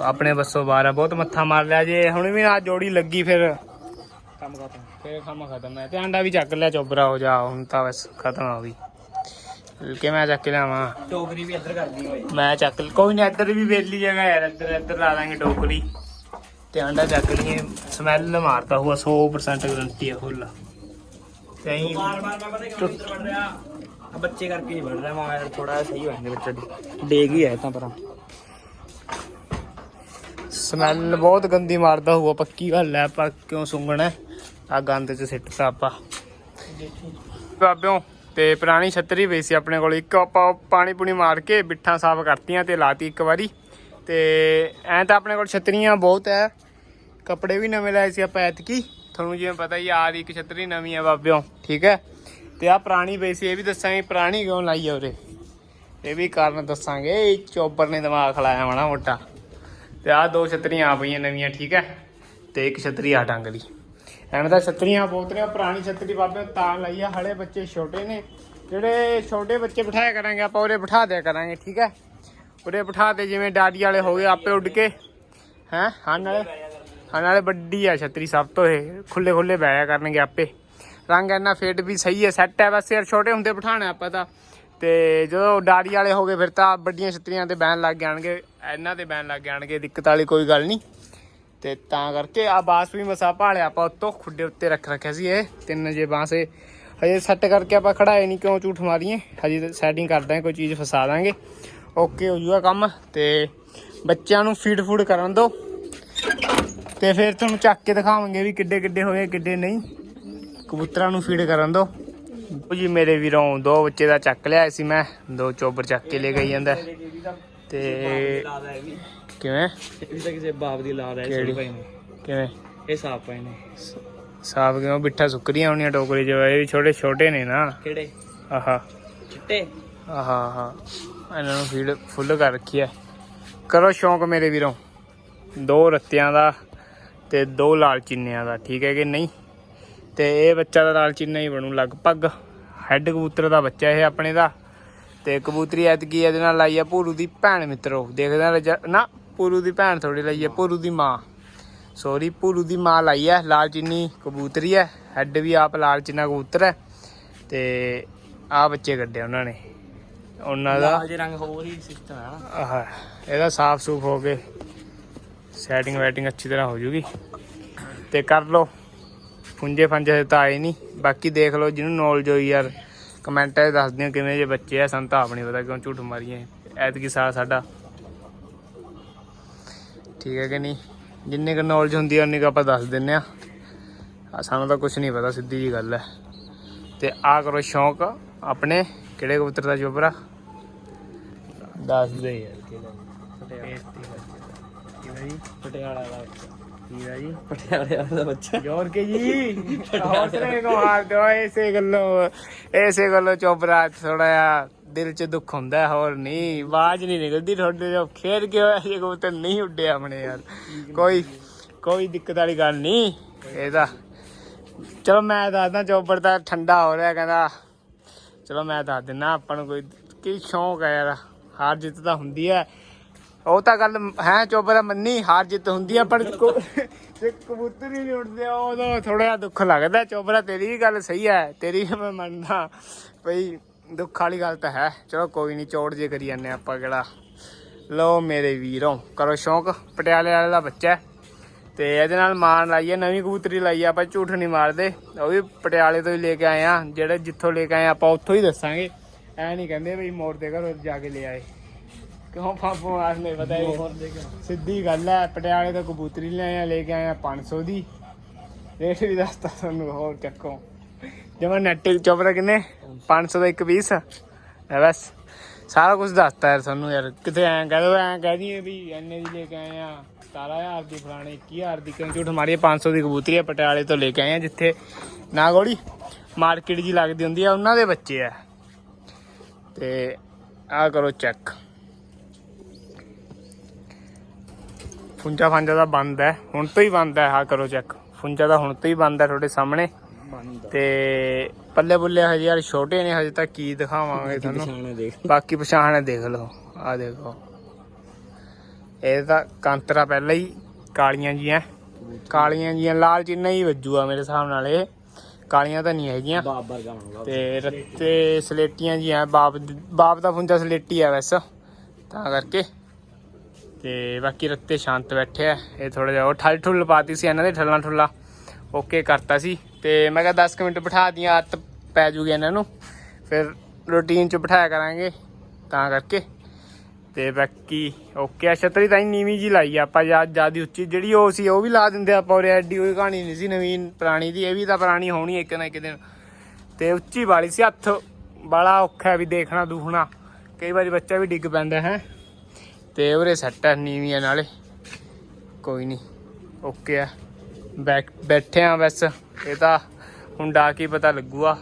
ਆਪਣੇ ਬੱਸੋਂ ਬਾਹਰ ਆ। ਬਹੁਤ ਮੱਥਾ ਮਾਰ ਲਿਆ ਜੇ। ਹੁਣ ਵੀ ਨਾ ਜੋੜੀ ਲੱਗੀ ਫਿਰ। ਕੰਮ ਕਰਤਾ ਫੇਰ ਕੰਮ ਖਤਮ ਹੈ। ਤੇ ਆਂਡਾ ਵੀ ਚੱਕ ਲਿਆ ਚੋਬਰਾ। ਹੋ ਜਾ ਹੁਣ ਤਾਂ ਬਸ ਖਤਮ ਹੋ ਗਈ ਕਿ ਮੈਂ ਚੱਕ ਲਿਆਵਾਂ। ਟੋਕਰੀ ਵੀ ਇੱਧਰ ਕਰਦੀ ਓਏ ਮੈਂ ਚੱਕ ਕੋਈ ਨਹੀਂ ਇੱਧਰ ਵੀ ਵੇਲੀ ਜਗ੍ਹਾ ਯਾਰ ਇੱਧਰ ਇੱਧਰ ਲਾ ਦਾਂਗੇ ਟੋਕਰੀ। ਤੇ ਆਂਡਾ ਚੱਕ ਲਈਏ ਸਮੈਲ ਮਾਰਦਾ ਹੋਊਗਾ 100% ਗਰੰਟੀ ਹੈ ਫੁੱਲ ਤੇ ਅਸੀਂ ਬਾਰ ਬਾਰ ਮੈਂ ਪਤਾ ਕਿਉਂ ਇੱਧਰ ਵੜ ਰਿਹਾ। ਆ ਬੱਚੇ ਕਰਕੇ ਵੜ ਰਿਹਾ ਮੈਂ ਥੋੜਾ ਸਹੀ ਹੋ ਜਾਂਦੇ ਬੱਚਾ ਡੇਗ ਹੀ ਹੈ ਤਾਂ ਪਰਾਂ। ਸਮੈਲ ਬਹੁਤ ਗੰਦੀ ਮਾਰਦਾ ਹੋਊਗਾ ਪੱਕੀ ਗੱਲ ਹੈ ਆਪਾਂ ਕਿਉਂ ਸੁੰਗਣਾ ਆ ਗੰਦ ਚ ਸਿੱਟਤਾ ਆਪਾਂ। ਬਾਬਿਓ ਤੇ ਪੁਰਾਣੀ ਛਤਰੀ ਪਈ ਸੀ ਆਪਣੇ ਕੋਲ। ਇੱਕ ਆਪਾਂ ਪਾਣੀ ਪੂਣੀ ਮਾਰ ਕੇ ਬਿੱਠਾਂ ਸਾਫ਼ ਕਰਤੀਆਂ ਤੇ ਲਾਤੀ ਇੱਕ ਵਾਰੀ। ਤੇ ਐਂ ਤਾਂ ਆਪਣੇ ਕੋਲ ਛਤਰੀਆਂ ਬਹੁਤ ਹੈ ਕੱਪੜੇ ਵੀ ਨਵੇਂ ਲਾਏ ਸੀ ਆਪਾਂ ਐਤਕੀ। ਤੁਹਾਨੂੰ ਜਿਵੇਂ ਪਤਾ ਹੀ ਆ ਦੀ ਇੱਕ ਛਤਰੀ ਨਵੀਂ ਆ ਬਾਬਿਓ, ਠੀਕ ਹੈ ਤੇ ਆ ਪੁਰਾਣੀ ਪਈ ਸੀ, ਇਹ ਵੀ ਦੱਸਾਂਗੇ ਪੁਰਾਣੀ ਕਿਉਂ ਲਾਈ ਆ ਉਰੇ? ਇਹ ਵੀ ਕਾਰਨ ਦੱਸਾਂਗੇ। ਇਹ ਚੋਬਰ ਨੇ ਦਿਮਾਗ ਖਲਾਇਆ ਮਾੜਾ ਮੋਟਾ। ਤੇ ਆਹ ਦੋ ਛਤਰੀਆਂ ਆ ਪਈਆਂ ਨਵੀਆਂ, ਠੀਕ ਹੈ ਤੇ ਇੱਕ ਛਤਰੀ ਆ ਟੰਗ ਲਈ ਐਵੇਂ ਤਾਂ ਛਤਰੀਆਂ ਬਹੁਤ ਨੇ ਪੁਰਾਣੀ ਛਤਰੀ ਬਾਬੇ ਨੇ ਤਾਂ ਲਈ ਆ, ਹਲੇ ਬੱਚੇ ਛੋਟੇ ਨੇ। ਜਿਹੜੇ ਛੋਟੇ ਬੱਚੇ ਬਿਠਾਇਆ ਕਰਾਂਗੇ, ਆਪਾਂ ਉਰੇ ਬਿਠਾ ਦਿਆ ਕਰਾਂਗੇ, ਠੀਕ ਹੈ? ਉਰੇ ਬਿਠਾ ਦੇ, ਜਿਵੇਂ ਡਾਡੀ ਵਾਲੇ ਹੋ ਗਏ ਆਪੇ ਉੱਡ ਕੇ। ਹੈ? ਹਾਂ ਨਾਲੇ ਹਾਂ ਨਾਲੇ ਵੱਡੀ ਆ ਛਤਰੀ ਸਭ ਤੋਂ ਇਹ। ਖੁੱਲੇ ਖੁੱਲੇ ਬਹਿਆ ਕਰਨਗੇ ਆਪੇ। ਰੰਗ ਇੰਨਾ ਫੇਟ ਵੀ ਸਹੀ ਹੈ, ਸੈੱਟ ਹੈ, ਬਸ ਯਾਰ ਛੋਟੇ ਹੁੰਦੇ ਬਿਠਾਣਾ ਆਪਾਂ ਤਾਂ। ਤੇ ਜਦੋਂ ਡਾੜੀ ਵਾਲੇ ਹੋ ਗਏ, ਫਿਰ ਤਾਂ ਵੱਡੀਆਂ ਛਤਰੀਆਂ ਤੇ ਬੈਨ ਲੱਗ ਜਾਣਗੇ, ਇਹਨਾਂ ਤੇ ਬੈਨ ਲੱਗ ਜਾਣਗੇ, ਦਿੱਕਤ ਵਾਲੀ ਕੋਈ ਗੱਲ ਨਹੀਂ। ਤੇ ਤਾਂ ਕਰਕੇ ਆ ਬਾਸ ਵੀ ਮਸਾ ਭਾਲਿਆ, ਆਪਾਂ ਉੱਤੋਂ ਖੁੱਡੇ ਉੱਤੇ ਰੱਖ ਰੱਖਿਆ ਸੀ ਇਹ, ਤਿੰਨ ਜੇ ਬਾਂਸੇ। ਹਜੇ ਸੈੱਟ ਕਰਕੇ ਆਪਾਂ ਖੜਾਏ ਨਹੀਂ ਕਿਉਂ ਝੂਠ ਮਾਰੀਏ? ਹਜੇ ਸੈਟਿੰਗ ਕਰਦੇ ਹਾਂ, ਕੋਈ ਚੀਜ਼ ਫਸਾ ਦਾਂਗੇ। ਓਕੇ, ਹੋ ਜੂਗਾ ਕੰਮ। ਤੇ ਬੱਚਿਆਂ ਨੂੰ ਫੀਡ ਫੂਡ ਕਰਨ ਦੋ। ਤੇ ਫਿਰ ਤੁਹਾਨੂੰ ਚੱਕ ਕੇ ਦਿਖਾਵਾਂਗੇ ਵੀ ਕਿੱਡੇ ਕਿੱਡੇ ਹੋਏ, ਕਿੱਡੇ ਨਹੀਂ। ਕਬੂਤਰਾਂ ਨੂੰ ਫੀਡ ਕਰਨ ਦੋ। ਉਹ ਜੀ, ਮੇਰੇ ਵੀਰੋਂ ਦੋ ਬੱਚੇ ਦਾ ਚੱਕ ਲਿਆ ਸੀ ਮੈਂ। ਦੋ ਚੋਬਰ ਚੱਕ ਕੇ ਲੈ ਗਈ ਜਾਂਦਾ। ਤੇ ਕਿਵੇਂ? ਇਹ ਵੀ ਤਾਂ ਕਿਸੇ ਬਾਪ ਦੀ ਲਾਦਾ ਹੈ ਕਿਹੜੀ? ਸੋਈ ਭਾਈ ਨੇ ਕਿਵੇਂ? ਇਹ ਸਾਫ਼ ਪਏ ਨੇ। ਸਾਫ਼ ਕਿਉਂ ਬਿੱਠਾ ਸੁੱਕਰੀਆਂ ਹੋਣੀਆਂ ਟੋਕਰੀ 'ਚ ਇਹ ਵੀ ਛੋਟੇ ਛੋਟੇ ਨੇ ਨਾ। ਕਿਹੜੇ? ਆਹਾ। ਚਿੱਟੇ? ਆਹਾ ਆਹਾ। ਇਹਨਾਂ ਨੂੰ ਫੀਡ ਫੁੱਲ ਕਰ ਰੱਖੀ ਹੈ। ਕਰੋ ਸ਼ੌਂਕ ਮੇਰੇ ਵੀਰੋਂ। ਦੋ ਰੱਤਿਆਂ ਦਾ ਤੇ ਦੋ ਲਾਲ ਚਿੰਨਿਆਂ ਦਾ ਠੀਕ ਹੈ ਕਿ ਨਹੀਂ? ਤੇ ਇਹ ਬੱਚਾ ਦਾ ਲਾਲ ਚਿੰਨਾ ਹੀ ਬਣੂ ਲਗਭਗ। ਹੈੱਡ ਕਬੂਤਰ ਦਾ ਬੱਚਾ ਇਹ ਆਪਣੇ ਦਾ। ਤੇ ਕਬੂਤਰੀ ਐਤਕੀ ਇਹਦੇ ਨਾਲ ਲਾਈ ਆ ਪੂਰੂ ਦੀ ਭੈਣ ਮਿੱਤਰੋ। ਦੇਖਦੇ ਆ ਨਾ ਪੂਰੂ ਦੀ ਭੈਣ ਥੋੜੀ ਲਾਈ ਆ ਪੂਰੂ ਦੀ ਮਾਂ। ਸੋਰੀ ਪੂਰੂ ਦੀ ਮਾਂ ਲਾਈ ਹੈ ਲਾਲ ਚਿੰਨੀ ਕਬੂਤਰੀ ਹੈ ਹੈੱਡ ਵੀ ਆਪ ਲਾਲ ਚਿੰਨਾ ਕਬੂਤਰ ਹੈ ਤੇ ਆ ਬੱਚੇ ਕੱਢੇ ਉਹਨਾਂ ਨੇ। ਉਹਨਾਂ ਦਾ ਲਾਲ ਜੇ ਰੰਗ ਹੋਰ ਹੀ ਸਿਸਟਮ ਹੈ ਨਾ। ਆਹ ਇਹਦਾ ਸਾਫ਼ ਸੂਫ ਹੋ ਕੇ ਸੈਟਿੰਗ ਵੈਟਿੰਗ ਅੱਛੀ ਤਰ੍ਹਾਂ ਹੋ ਜੂਗੀ। ਤੇ ਕਰ ਲਓ ਫੁੰਜੇ ਫੰਜੇ ਤਾਂ ਆਏ ਨਹੀਂ। ਬਾਕੀ ਦੇਖ ਲਓ ਜਿਹਨੂੰ ਨੌਲੇਜ ਹੋਈ ਯਾਰ ਕਮੈਂਟਾਂ 'ਚ ਦੱਸ ਦਿਓ ਕਿਵੇਂ ਜੇ ਬੱਚੇ ਆ ਸਾਨੂੰ ਤਾਂ ਆਪ ਨਹੀਂ ਪਤਾ ਕਿਉਂ ਝੂਠ ਮਾਰੀਏ। ਐਤਕੀ ਸਾਲ ਸਾਡਾ ਠੀਕ ਹੈ ਕਿ ਨਹੀਂ? ਜਿੰਨੇ ਕੁ ਨੌਲੇਜ ਹੁੰਦੀ ਹੈ ਉਨੀ ਕੁ ਆਪਾਂ ਦੱਸ ਦਿੰਨੇ ਆ ਸਾਨੂੰ ਤਾਂ ਕੁਝ ਨਹੀਂ ਪਤਾ ਸਿੱਧੀ ਜੀ ਗੱਲ ਹੈ। ਤੇ ਆ ਕਰੋ ਸ਼ੌਂਕ ਆਪਣੇ ਕਿਹੜੇ ਕਬੂਤਰ ਦਾ ਚੋਬਰਾ ਦੱਸ ਦੇ ਯਾਰ ਕਿਹੜਾ? ਬੇਇੱਜ਼ਤੀ ਕਰਦੇ ਕਿਵੇਂ ਜੀ ਪਟਿਆਲਾ ਦਾ ਕੀਦਾ ਜੀ ਪਟਿਆਲੇ ਵਾਲਾ ਦਾ ਬੱਚਾ। ਜੋਰ ਕੇ ਜੀ? ਹੌਸਲੇ ਕੋ ਹਾਰ ਦਿਓ ਐਸੇ ਗੱਲੋਂ ਐਸੇ ਗੱਲੋਂ ਚੋਬਰਾ ਥੋੜਾ ਜਿਹਾ। ਦਿਲ 'ਚ ਦੁੱਖ ਹੁੰਦਾ, ਹੋਰ ਨਹੀਂ, ਆਵਾਜ਼ ਨਹੀਂ ਨਿਕਲਦੀ ਤੁਹਾਡੇ ਜੋ ਖੇਡ ਕੇ ਹੋਇਆ ਇਹ ਕਬੂਤਰ ਨਹੀਂ ਉੱਡੇ ਆਪਣੇ ਯਾਰ? ਕੋਈ ਕੋਈ ਦਿੱਕਤ ਵਾਲੀ ਗੱਲ ਨਹੀਂ। ਇਹਦਾ ਚਲੋ ਮੈਂ ਦੱਸਦਾ ਚੋਬਰ ਤਾਂ ਠੰਡਾ ਹੋ ਰਿਹਾ, ਕਹਿੰਦਾ, ਚਲੋ ਮੈਂ ਦੱਸ ਦਿੰਨਾ, ਆਪਾਂ ਨੂੰ ਕੋਈ ਕੀ ਸ਼ੌਂਕ ਹੈ ਯਾਰ? ਹਾਰ ਜਿੱਤ ਤਾਂ ਹੁੰਦੀ ਹੈ। ਉਹ ਤਾਂ ਗੱਲ ਹੈ ਚੋਬਰਾ ਮੰਨੀ, ਹਾਰ ਜਿੱਤ ਹੁੰਦੀ ਹੈ, ਪਰ ਜੇ ਕਬੂਤਰ ਹੀ ਨਹੀਂ ਉੱਡਦੇ, ਉਦੋਂ ਥੋੜਾ ਜਿਹਾ ਦੁੱਖ ਲੱਗਦਾ ਚੋਬਰਾ ਤੇਰੀ ਵੀ ਗੱਲ ਸਹੀ ਹੈ, ਤੇਰੀ ਵੀ ਮੈਂ ਮੰਨਦਾ। ਭਈ ਦੁੱਖ ਵਾਲੀ ਗੱਲ ਤਾਂ ਹੈ। ਚਲੋ ਕੋਈ ਨਹੀਂ ਚੋੜ ਜੇ ਕਰੀ ਜਾਂਦੇ ਆਪਾਂ ਕਿਹੜਾ। ਲਓ ਮੇਰੇ ਵੀਰੋਂ ਕਰੋ ਸ਼ੌਂਕ। ਪਟਿਆਲੇ ਵਾਲੇ ਦਾ ਬੱਚਾ ਤੇ ਇਹਦੇ ਨਾਲ ਮਾਨ ਲਾਈ ਹੈ ਨਵੀਂ ਕਬੂਤਰੀ ਲਾਈ ਆਪਾਂ ਝੂਠ ਨਹੀਂ ਮਾਰਦੇ। ਉਹ ਵੀ ਪਟਿਆਲੇ ਤੋਂ ਹੀ ਲੈ ਕੇ ਆਏ ਆ ਜਿਹੜੇ ਜਿੱਥੋਂ ਲੈ ਕੇ ਆਏ ਆਪਾਂ ਉੱਥੋਂ ਹੀ ਦੱਸਾਂਗੇ। ਐ ਨਹੀਂ ਕਹਿੰਦੇ ਵੀ ਮੋੜ ਦੇ ਘਰੋਂ ਜਾ ਕੇ ਲੈ ਆਏ। ਕਿਉਂ ਪਾਪੂ ਆਸ ਨਹੀਂ ਪਤਾ ਇਹ। ਸਿੱਧੀ ਗੱਲ ਹੈ ਪਟਿਆਲੇ ਤੋਂ ਕਬੂਤਰੀ ਲੈ ਆਏ ਆ ਲੈ ਕੇ ਆਏ ਆ 500 ਦੀ। ਰੇਟ ਵੀ ਦੱਸਤਾ ਤੁਹਾਨੂੰ ਹੋਰ ਚੱਕੋ। ਜਮਾ ਨੈਟ ਚੋਪਰਾ ਕਿੰਨੇ 500 ਦਾ ਇੱਕ ਪੀਸ ਹੈ ਬਸ, ਸਾਰਾ ਕੁਝ ਦੱਸਤਾ ਯਾਰ ਤੁਹਾਨੂੰ ਯਾਰ। ਕਿਤੇ ਐਂ ਕਹਿ ਦੋ, ਐਂ ਕਹਿ ਦਈਏ ਵੀ ਐਨੇ ਦੀ ਲੈ ਕੇ ਆਏ ਆ। 17000 ਦੀ ਫਲਾਣੇ 21000 ਦੀ ਕਿਉਂ ਝੂਠ ਮਾਰੀਏ 500 ਦੀ ਕਬੂਤਰੀ ਆ ਪਟਿਆਲੇ ਤੋਂ ਲੈ ਕੇ ਆਏ ਆ ਜਿੱਥੇ। ਨਾ ਨਾਗੋੜੀ ਮਾਰਕੀਟ ਜੀ ਲੱਗਦੀ ਹੁੰਦੀ ਆ, ਉਹਨਾਂ ਦੇ ਬੱਚੇ ਆ। ਤੇ ਆ ਕਰੋ ਚੈੱਕ ਫੁੰਜਾ ਫਾਂਜਾ ਦਾ ਬੰਦ ਹੈ, ਹੁਣ ਤੋਂ ਹੀ ਬੰਦ ਹੈ, ਆ ਕਰੋ ਚੈੱਕ ਫੁੰਜਾ ਦਾ ਹੁਣ ਤੋਂ ਹੀ ਬੰਦ ਹੈ ਤੁਹਾਡੇ ਸਾਹਮਣੇ। ਤੇ ਪੱਲੇ ਬੁੱਲੇ ਹਜੇ ਯਾਰ ਛੋਟੇ ਨੇ ਹਜੇ ਤੱਕ ਕੀ ਦਿਖਾਵਾਂਗੇ ਤੁਹਾਨੂੰ? ਬਾਕੀ ਪਛਾਣ ਦੇਖ ਲਓ। ਆ ਦੇਖੋ। ਇਹ ਤਾਂ ਕਾਂਤਰਾ ਪਹਿਲਾਂ ਹੀ ਕਾਲੀਆਂ ਜੀਆਂ। ਕਾਲੀਆਂ ਜੀਆਂ ਲਾਲ ਚਿੰਨਾ ਹੀ ਵੱਜੂਆ ਮੇਰੇ ਹਿਸਾਬ ਨਾਲ ਇਹ। ਕਾਲੀਆਂ ਤਾਂ ਨਹੀਂ ਹੈਗੀਆਂ। ਬਾਪ ਵਰਗਾ ਤੇ ਰੱਤੇ ਸਲੇਟੀਆਂ ਜੀਆਂ ਬਾਪ ਬਾਪ ਦਾ ਫੁੰਜਾ ਸਲੇਟੀ ਆ ਵੈਸੇ ਤਾਂ ਕਰਕੇ। ਤੇ ਬਾਕੀ ਰੱਤੇ ਸ਼ਾਂਤ ਬੈਠੇ ਆ। ਇਹ ਥੋੜਾ ਜਿਹਾ ਉਹ ਠੱਲ ਠੁੱਲ ਪਾਤੀ ਸੀ ਇਹਨਾਂ ਦੇ ਠੱਲਾਂ ਠੁੱਲਾ ਓਕੇ ਕਰਤਾ ਸੀ। ਤੇ ਮੈਂ ਕਿਹਾ 10 ਕੁ ਮਿੰਟ ਬਿਠਾ ਦੀਆਂ ਅੱਤ ਪੈ ਜੂਗੀ ਇਹਨਾਂ ਨੂੰ। ਫਿਰ ਰੂਟੀਨ ਚ ਬਿਠਾਇਆ ਕਰਾਂਗੇ, ਤਾਂ ਕਰਕੇ। ਤੇ ਬਾਕੀ, ਓਕੇ ਆ, ਛਤਰੀ ਤਾਂ ਨੀਵੀਂ ਜੀ ਲਾਈ ਆ, ਆਪਾਂ ਯਾਦ ਜਿਆਦੀ ਉੱਚੀ ਜਿਹੜੀ ਉਹ ਸੀ, ਉਹ ਵੀ ਲਾ ਦਿੰਦੇ ਆਪਾਂ ਔਰ ਐਡੀ ਹੋਈ ਕਹਾਣੀ ਨਹੀਂ ਸੀ ਨਵੀਨ ਪੁਰਾਣੀ ਦੀ, ਇਹ ਵੀ ਤਾਂ ਪੁਰਾਣੀ ਹੋਣੀ ਇੱਕ ਨਾ ਇੱਕ ਦਿਨ। ਤੇ ਉੱਚੀ ਵਾਲੀ ਸੀ, ਹੱਥ ਬੜਾ ਔਖਾ ਵੀ ਦੇਖਣਾ ਦੂਖਣਾ, ਕਈ ਵਾਰੀ ਬੱਚਾ ਵੀ ਡਿੱਗ ਪੈਂਦਾ, ਹੈ। ਤੇ ਉਹਰੇ ਸੱਟ ਹੈ ਨੀਵੀਆਂ ਨਾਲੇ। ਕੋਈ ਨਹੀਂ, ਓਕੇ ਆ। ਬੈਠ ਬੈਠੇ ਆ ਬਸ। ਇਹ ਤਾਂ ਹੁਣ ਡਾ ਕੇ ਪਤਾ ਲੱਗੂਗਾ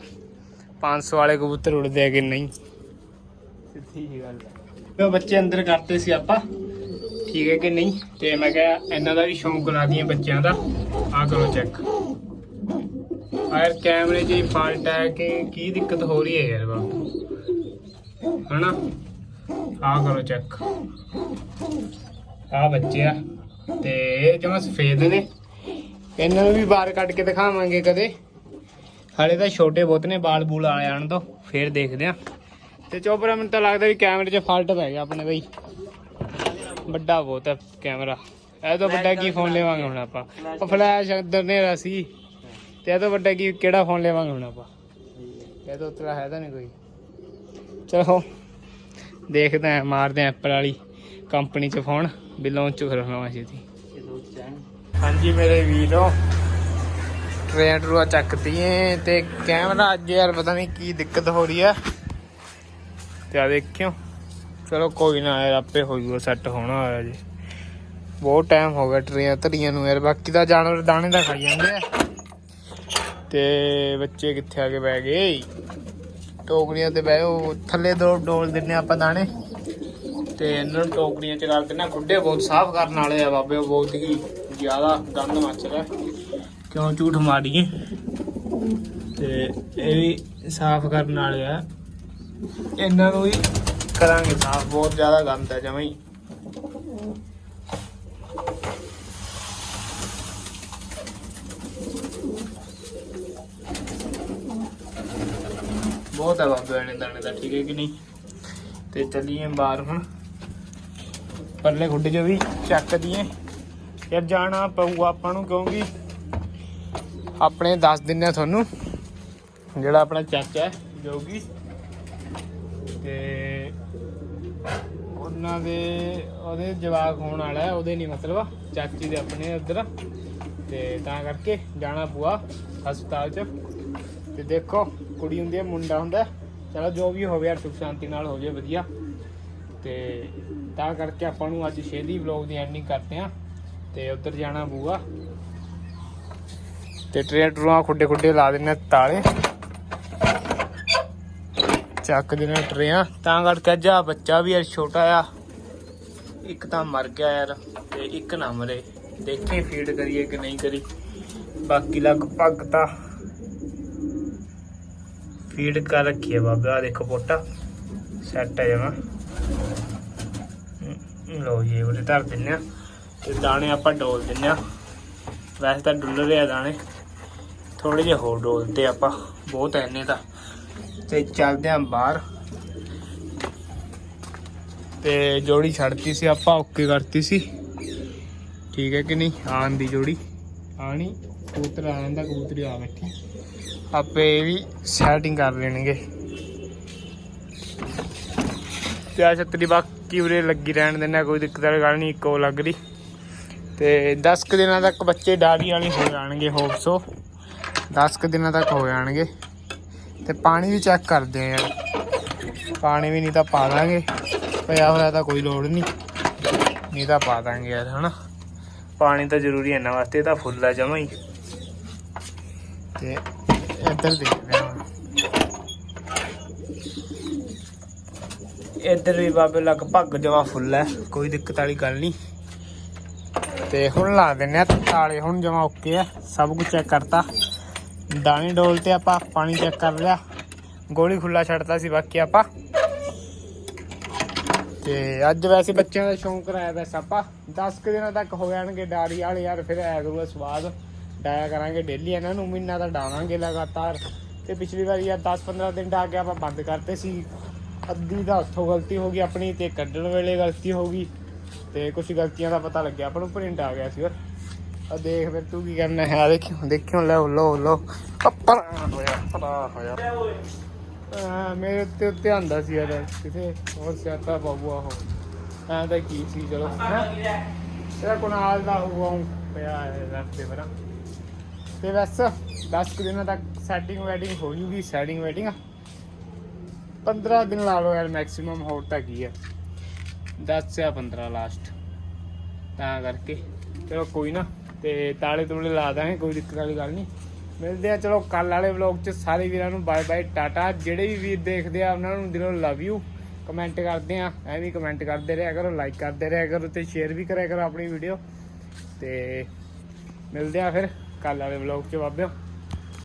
500 ਵਾਲੇ ਕਬੂਤਰ ਉੜਦੇ ਆ ਕਿ ਨਹੀਂ। ਸਿੱਧੀ ਜੀ ਗੱਲ ਹੈ ਬੱਚੇ, ਅੰਦਰ ਕਰਤੇ ਸੀ ਆਪਾਂ। ਠੀਕ ਹੈ ਕਿ ਨਹੀਂ? ਤੇ ਮੈਂ ਕਿਹਾ ਇਹਨਾਂ ਦਾ ਵੀ ਸ਼ੌਂਕ ਲਾ ਦਈਏ ਬੱਚਿਆਂ ਦਾ। ਆ ਕਰੋ ਚੈੱਕ ਆਇਰ ਕੈਮਰੇ 'ਚ ਹੀ ਫਾਲਟ ਹੈ ਕਿ ਕੀ ਦਿੱਕਤ ਹੋ ਰਹੀ ਹੈ ਯਾਰ ਬਾਬੂ ਹਨਾ? ਆ ਕਰੋ ਚੈੱਕ ਆ ਬੱਚੇ ਆ। ਤੇ ਇਹ ਜਮਾ ਸਫੇਦ ਨੇ। ਇਹਨਾਂ ਨੂੰ ਵੀ ਬਾਹਰ ਕੱਢ ਕੇ ਦਿਖਾਵਾਂਗੇ ਕਦੇ। ਹਾਲੇ ਤਾਂ ਛੋਟੇ ਬਹੁਤ ਨੇ, ਬਾਲ ਬੂਲ ਆ ਜਾਣ ਤੋਂ ਫੇਰ ਦੇਖਦੇ ਆ। ਤੇ ਚੋਪਰਾ ਮੈਨੂੰ ਤਾਂ ਲੱਗਦਾ ਵੀ ਕੈਮਰੇ 'ਚ ਫਾਲਟ ਪੈ ਗਿਆ ਆਪਣੇ ਬਈ। ਵੱਡਾ ਬਹੁਤ ਹੈ ਕੈਮਰਾ। ਇਹ ਤੋਂ ਵੱਡਾ ਕੀ ਫੋਨ ਲੈਵਾਂਗੇ ਹੁਣ ਆਪਾਂ? ਉਹ ਫਲੈਸ਼ ਅੰਦਰ ਨੇਰਾ ਸੀ। ਤੇ ਇਹ ਤੋਂ ਵੱਡਾ ਕੀ, ਕਿਹੜਾ ਫੋਨ ਲੈਵਾਂਗੇ ਹੁਣ ਆਪਾਂ? ਇਹ ਤੋਂ ਉਤਰਾ ਹੈ ਤਾਂ ਨਹੀਂ ਕੋਈ। ਚਲੋ, ਦੇਖਦੇ ਆਂ, ਮਾਰਦੇ ਆਂ ਐਪਲ ਵਾਲੀ ਕੰਪਨੀ ਚ ਫੋਨ, ਵੀ ਲਾਂਚ ਕਰਵਾਉਣਾ ਛੇਤੀ। ਇਹ ਸੋਚ ਹਾਂਜੀ ਮੇਰੇ ਵੀਰੋ। ਟ੍ਰੇਨ ਟਰੂਆ ਚੱਕਤੀ ਏ ਤੇ ਕੈਮਰਾ ਅੱਜ ਯਾਰ ਪਤਾ ਨਹੀਂ ਕੀ ਦਿੱਕਤ ਹੋ ਰਹੀ ਆ। ਤੇ ਆ ਦੇਖਿਓ। ਚਲੋ ਕੋਈ ਨਾ ਯਾਰ ਆਪੇ ਹੋ ਜੂਗਾ ਸੈੱਟ ਹੋਣਾ ਹੋਇਆ ਜੀ। ਬਹੁਤ ਟਾਈਮ ਹੋ ਗਿਆ ਟ੍ਰੇਨ ਧਰੀਆਂ ਨੂੰ ਯਾਰ ਬਾਕੀ ਤਾਂ ਜਾਨਵਰ ਦਾਣੇ ਦਾ ਖਾਈ ਜਾਂਦੇ ਆ। ਤੇ ਬੱਚੇ ਕਿੱਥੇ ਆ ਕੇ ਬਹਿ ਗਏ? ਟੋਕਰੀਆਂ ਤੇ ਬਹਿ ਉਹ ਥੱਲੇ ਦੋ ਡੋਲ ਦਿੰਨੇ ਆਪਾਂ ਦਾਣੇ। ਤੇ ਇਹਨਾਂ ਨੂੰ ਟੋਕਰੀਆਂ ਚ ਕਰ ਦਿੰਨਾ ਖੁੱਡੇ ਬਹੁਤ ਸਾਫ਼ ਕਰਨ ਵਾਲੇ ਆ ਬਾਬੇ ਉਹ ਬਹੁਤ ਹੀ ਜ਼ਿਆਦਾ ਗੰਦ ਮੱਚ ਰਿਹਾ। ਕਿਉਂ ਝੂਠ ਮਾਰੀਏ? ਤੇ ਇਹ ਵੀ ਸਾਫ਼ ਕਰਨ ਵਾਲੇ ਆ। ਇਹਨਾਂ ਨੂੰ ਵੀ ਕਰਾਂਗੇ ਸਾਫ਼। ਬਹੁਤ ਜ਼ਿਆਦਾ ਗੰਦ ਹੈ ਜਮਾਂ ਹੀ। ਬਹੁਤ ਹੈ ਬਾਬੇ ਨੇ ਦਾਣੇ ਦਾ, ਠੀਕ ਹੈ ਕਿ ਨਹੀਂ? ਤੇ ਚੱਲੀਏ ਬਾਹਰ ਹੁਣ। ਪਰਲੇ ਖੁੱਡੇ 'ਚ ਵੀ ਚੱਕ ਦਈਏ। ਯਾਰ ਜਾਣਾ ਪਊਗਾ ਆਪਾਂ ਨੂੰ ਕਿਉਂਕਿ ਆਪਣੇ ਦੱਸ ਦਿੰਨੇ ਆ ਤੁਹਾਨੂੰ, ਜਿਹੜਾ ਆਪਣਾ ਚਾਚਾ ਹੈ, ਜੋਗੀ। ਤੇ ਉਹਨਾਂ ਦੇ, ਉਹਦੇ ਜਵਾਕ ਹੋਣ ਵਾਲਾ ਉਹਦੇ ਨਹੀਂ ਮਤਲਬ, ਚਾਚੀ ਦੇ ਆਪਣੇ ਉਧਰ। ਤੇ ਤਾਂ ਕਰਕੇ ਜਾਣਾ ਪੂਆ ਹਸਪਤਾਲ 'ਚ। ਤੇ ਦੇਖੋ, ਕੁੜੀ ਹੁੰਦੀ ਹੈ, ਮੁੰਡਾ ਹੁੰਦਾ ਚਲੋ, ਜੋ ਵੀ ਹੋਵੇ ਯਾਰ ਸੁਖ ਸ਼ਾਂਤੀ ਨਾਲ ਹੋ ਜਾਵੇ, ਵਧੀਆ। ਤੇ ਤਾਂ ਕਰਕੇ ਆਪਾਂ ਨੂੰ ਅੱਜ ਛੇਦੀ ਵਲੌਗ ਦੀ ਐਂਡਿੰਗ ਕਰਦੇ ਆ ਤੇ ਉੱਧਰ ਜਾਣਾ ਬੂਆ। ਤੇ ਟ੍ਰੇਨ ਟਰੂਆਂ ਖੁੱਡੇ ਖੁੱਡੇ ਲਾ ਦਿੰਨੇ ਆ ਤਾਲੇ। ਚੱਕ ਦੇਣਾ ਟਰੇਆਂ। ਤਾਂ ਕਰਕੇ ਅੱਜ ਬੱਚਾ ਵੀ ਯਾਰ ਛੋਟਾ ਆ। ਇੱਕ ਤਾਂ ਮਰ ਗਿਆ ਯਾਰ, ਤੇ ਇੱਕ ਨਾ ਮਰੇ। ਦੇਖੇ ਫੀਡ ਕਰੀਏ ਕਿ ਨਹੀਂ ਕਰੀ। ਬਾਕੀ ਲਗਭਗ ਤਾਂ ਫੀਡ ਕਰ ਰੱਖੀ ਹੈ ਬਾਬਾ ਆ ਦੇਖੋ ਪੋਟਾ। ਸੈੱਟ ਹੈ ਜਮਾ। ਲੋ ਜੀ ਉਹਦੇ ਧਰ ਦਿੰਨੇ ਆ। ਤੇ ਦਾਣੇ ਆਪਾਂ ਡੋਲ ਦਿੰਨੇ ਆ ਵੈਸੇ ਤਾਂ ਡੁੱਲ ਰਹੇ ਆ ਦਾਣੇ। ਥੋੜੇ ਜਿਹੇ ਹੋਰ ਡੋਲਤੇ ਆਪਾਂ। ਬਹੁਤ ਐ ਇੰਨੇ ਤਾਂ। ਤੇ ਚੱਲਦੇ ਆਂ ਬਾਹਰ। ਤੇ ਜੋੜੀ ਛੱਡਤੀ ਸੀ ਆਪਾਂ, ਓਕੇ ਕਰਤੀ ਸੀ। ਠੀਕ ਹੈ ਕਿ ਨਹੀਂ? ਆਣ ਦੀ ਜੋੜੀ। ਆਣੀ ਕਬੂਤਰ ਆਣ ਦਾ ਕਬੂਤਰੀ ਆ ਬੈਠੀ। ਆਪੇ ਇਹ ਵੀ ਸੈਟਿੰਗ ਕਰ ਲੈਣਗੇ। ਤੇ ਆ ਛਤਰੀ ਬਾਕੀ ਉਰੇ ਲੱਗੀ ਰਹਿਣ ਦਿੰਦਾ ਕੋਈ ਦਿੱਕਤ ਵਾਲੀ ਗੱਲ ਨਹੀਂ, ਇੱਕੋ ਲੱਗ ਰਹੀ। ਤੇ 10 ਕੁ ਦਿਨਾਂ ਤੱਕ ਬੱਚੇ ਡਾਰੀ ਵਾਲੇ ਹੋ ਜਾਣਗੇ ਹੋਪ ਸੋ 10 ਕੁ ਦਿਨਾਂ ਤੱਕ ਹੋ ਜਾਣਗੇ। ਤੇ ਪਾਣੀ ਵੀ ਚੈੱਕ ਕਰਦੇ ਆ। ਪਾਣੀ ਵੀ ਨਹੀਂ ਤਾਂ ਪਾ ਦਾਂਗੇ। ਪਿਆ ਹੋਇਆ ਤਾਂ ਕੋਈ ਲੋੜ ਨਹੀਂ। ਨਹੀਂ ਤਾਂ ਪਾ ਦਾਂਗੇ ਯਾਰ, ਹਨਾ? ਪਾਣੀ ਤਾਂ ਜ਼ਰੂਰੀ ਹੈ ਇਹਨਾਂ ਵਾਸਤੇ ਤਾਂ ਫੁੱਲ ਹੈ ਜਮਾ ਹੀ। ਤੇ ਇੱਧਰ ਦੇਖਦੇ ਹਾਂ ਇੱਧਰ ਵੀ ਬਾਬੇ ਲਗਭਗ ਜਮਾ ਫੁੱਲ ਹੈ ਕੋਈ ਦਿੱਕਤ ਵਾਲੀ ਗੱਲ ਨਹੀਂ। ਤੇ ਹੁਣ ਲਾ ਦਿੰਨੇ ਆ ਤਾਲੇ। ਹੁਣ ਜਮਾ ਓਕੇ ਆ। ਸਭ ਕੁਝ ਚੈੱਕ ਕਰਤਾ। ਦਾਣੇ ਡੋਲ ਤੇ ਆਪਾਂ ਪਾਣੀ ਚੈੱਕ ਕਰ ਲਿਆ। ਗੋਲੀ ਖੁੱਲਾ ਛੱਡਤਾ ਸੀ, ਬਾਕੀ ਆਪਾਂ। ਤੇ ਅੱਜ ਵੈਸੇ ਬੱਚਿਆਂ ਦਾ ਸ਼ੌਂਕ ਰਾਇਆ ਵੈਸੇ ਆਪਾਂ। 10 ਕੁ ਦਿਨਾਂ ਤੱਕ ਹੋ ਜਾਣਗੇ ਡਾਰੀ ਵਾਲੇ ਯਾਰ, ਫਿਰ ਆਇਆ ਕਰੂਗਾ ਸਵਾਦ। ਡਾਇਆ ਕਰਾਂਗੇ ਡੇਲੀ ਇਹਨਾਂ ਨੂੰ ਮਹੀਨਾ ਤਾਂ ਡਾਵਾਂਗੇ ਲਗਾਤਾਰ। ਤੇ ਪਿਛਲੀ ਵਾਰ ਯਾਰ 10-15 ਦਿਨ ਡਾ ਕੇ ਆਪਾਂ ਬੰਦ ਕਰਤੇ ਸੀ। ਅੱਧੀ ਦਾ ਹੱਥੋਂ ਗਲਤੀ ਹੋ ਗਈ, ਆਪਣੀ ਤੇ ਕੱਢਣ ਵੇਲੇ ਗਲਤੀ ਹੋ ਗਈ। ਤੇ ਕੁਝ ਗਲਤੀਆਂ ਦਾ ਪਤਾ ਲੱਗਿਆ, ਆਪਾਂ ਨੂੰ ਪ੍ਰਿੰਟ ਆ ਗਿਆ ਸੀ ਹੋਰ ਆ ਦੇਖ ਫਿਰ ਤੂੰ ਕੀ ਕਰਨਾ ਹੈ ਦੇਖਿਓ ਦੇਖਿਓ, ਲਓ ਲਓ ਲਓ। ਪਰਾ ਹੋਇਆ ਪਰਾ ਹੋਇਆ ਮੇਰੇ ਉੱਤੇ ਉੱਤੇ ਆਂਦਾ ਸੀ ਯਾਰ ਕਿਥੇ ਹੋਰ ਸਿਆਤਾ ਬਾਬੂਆ ਹੋ ਐਂ ਤਾਂ ਕੀ ਸੀ, ਚਲੋ ਤੇਰਾ ਕੁਨਾਲ ਦਾ ਹੋਊਗਾ ਪਿਆ ਰਸਤੇ ਪਰ। ਤੇ ਬਸ 10 ਦਿਨਾਂ ਤੱਕ ਸੈਟਿੰਗ ਵੈਡਿੰਗ ਹੋ ਜੂਗੀ ਸੈਟਿੰਗ ਵੈਡਿੰਗ 15 ਦਿਨ ਲਾ ਲਓ ਯਾਰ ਮੈਕਸਿਮਮ ਹੋਰ ਤਾਂ ਕੀ ਹੈ 10 ਜਾਂ 15 ਲਾਸਟ ਤਾਂ ਕਰਕੇ, ਚਲੋ ਕੋਈ ਨਾ, ਤੇ ਤਾਲੇ ਤੂਲੇ ਲਾ ਦਾਂਗੇ, ਕੋਈ ਦਿੱਕਤ ਵਾਲੀ ਗੱਲ ਨਹੀਂ। ਮਿਲਦੇ ਆ, ਚਲੋ ਕੱਲ ਵਾਲੇ ਵਲੌਗ 'ਚ ਸਾਰੇ ਵੀਰਾਂ ਨੂੰ। ਬਾਏ ਬਾਏ ਟਾਟਾ ਜਿਹੜੇ ਵੀ ਵੀਰ ਦੇਖਦੇ ਆ, ਉਹਨਾਂ ਨੂੰ ਦਿਲੋਂ ਲਵ ਯੂ ਕਮੈਂਟ ਕਰਦੇ ਆ ਐਵੇਂ ਕਮੈਂਟ ਕਰਦੇ ਰਿਹਾ ਕਰੋ ਲਾਈਕ ਕਰਦੇ ਰਿਹਾ ਕਰੋ ਤੇ ਸ਼ੇਅਰ ਵੀ ਕਰਿਆ ਕਰੋ ਆਪਣੀ ਵੀਡੀਓ ਤੇ ਮਿਲਦੇ ਆ ਫਿਰ ਕੱਲ ਵਾਲੇ ਵਲੌਗ 'ਚ, ਬਾਬਿਓ।